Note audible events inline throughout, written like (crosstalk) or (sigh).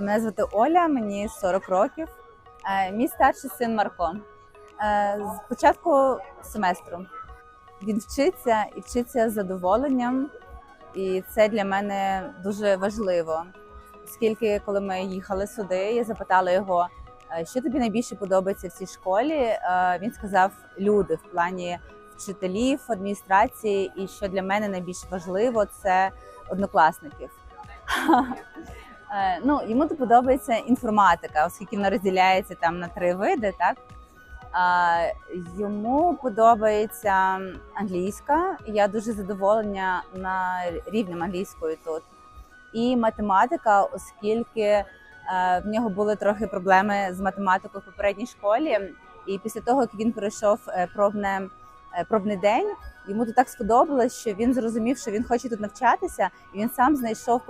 Мене звати Оля, мені 40 років. Е, Мій старший син Марко. Е, З початку семестру він вчиться і вчиться з задоволенням, і це для мене дуже важливо. Оскільки, коли ми їхали сюди, я запитала його, «Е, що тобі найбільше подобається в цій школі. Він сказав люди в плані вчителів, адміністрації, і що для мене найбільш важливо це однокласників. Е, Ну, йому то подобається інформатика, оскільки вона розділяється там на три види, так? А, йому подобається англійська. Я дуже задоволена на рівнем англійської тут. І математика, оскільки е, в нього були трохи проблеми з математикою в попередній школі. І після того, як він пройшов е, пробне, пробний день, йому тут так сподобалось, що він зрозумів, що він хоче тут навчатися, і він сам знайшов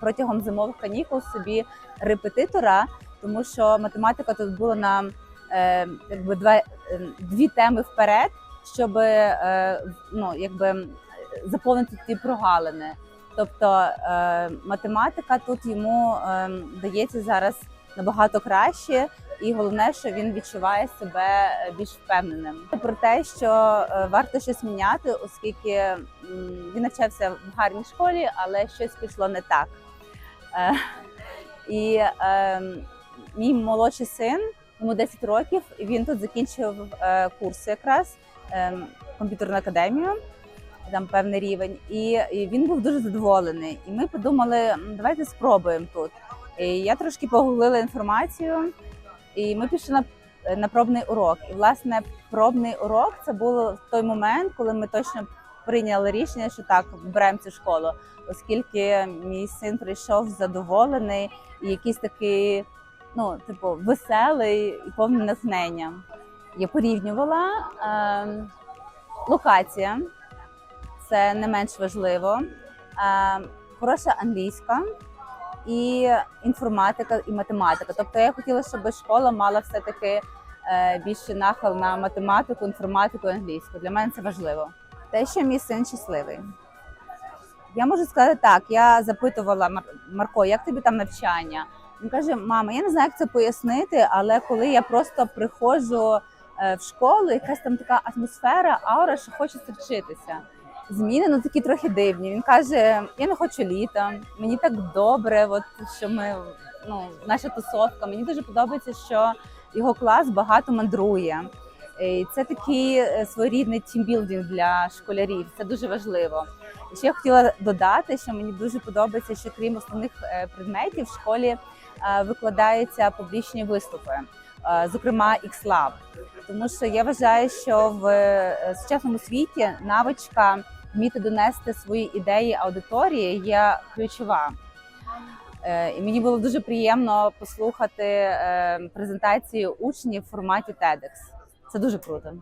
протягом, зимових канікул собі репетитора, тому що математика тут була на е, якби два, е, дві теми вперед, щоб е, ну, якби заповнити ті прогалини. Тобто математика тут йому е, дається зараз набагато краще, і головне, що він відчуває себе більш впевненим. Про те, що е, варто щось міняти, оскільки він навчався в гарній школі, але щось пішло не так. Е, (laughs) і е, мій молодший син, йому 10 років, він тут закінчив е, курси якраз е, комп'ютерну академію там певний рівень, і він був дуже задоволений. І ми подумали, давайте спробуємо тут. І я трошки погуглила інформацію, і ми пішли на, на пробний урок. І власне пробний урок це було той момент, коли ми точно прийняли рішення, що так вибираємо цю школу, оскільки мій син прийшов задоволений і якийсь такий, ну типу, веселий і повний натхнення. Я порівнювала е, локація це не менш важливо. Е, Хороша англійська і інформатика і математика. Тобто я хотіла, щоб школа мала все-таки е, більше нахил на математику, інформатику і англійську. Для мене це важливо. Те, що мій син щасливий. Я можу сказати так: я запитувала Мар- Марко, як тобі там навчання? Він каже: мама, я не знаю, як це пояснити, але коли я просто приходжу е, в школу, якась там така атмосфера, аура, що хочеться вчитися. Зміни ну такі трохи дивні. Він каже: я не хочу літа, мені так добре, от що ми ну наша тусовка. Мені дуже подобається, що його клас багато мандрує. І це такий е, своєрідний тімбілдинг для школярів. Це дуже важливо. Ще я хотіла додати, що мені дуже подобається, що крім основних е, предметів в школі е, викладаються публічні виступи, зокрема X-Lab. Тому що я вважаю, що в сучасному світі навичка вміти донести свої ідеї аудиторії є ключова. Е, І мені було дуже приємно послухати е, презентацію учнів в форматі TEDx. Це дуже круто.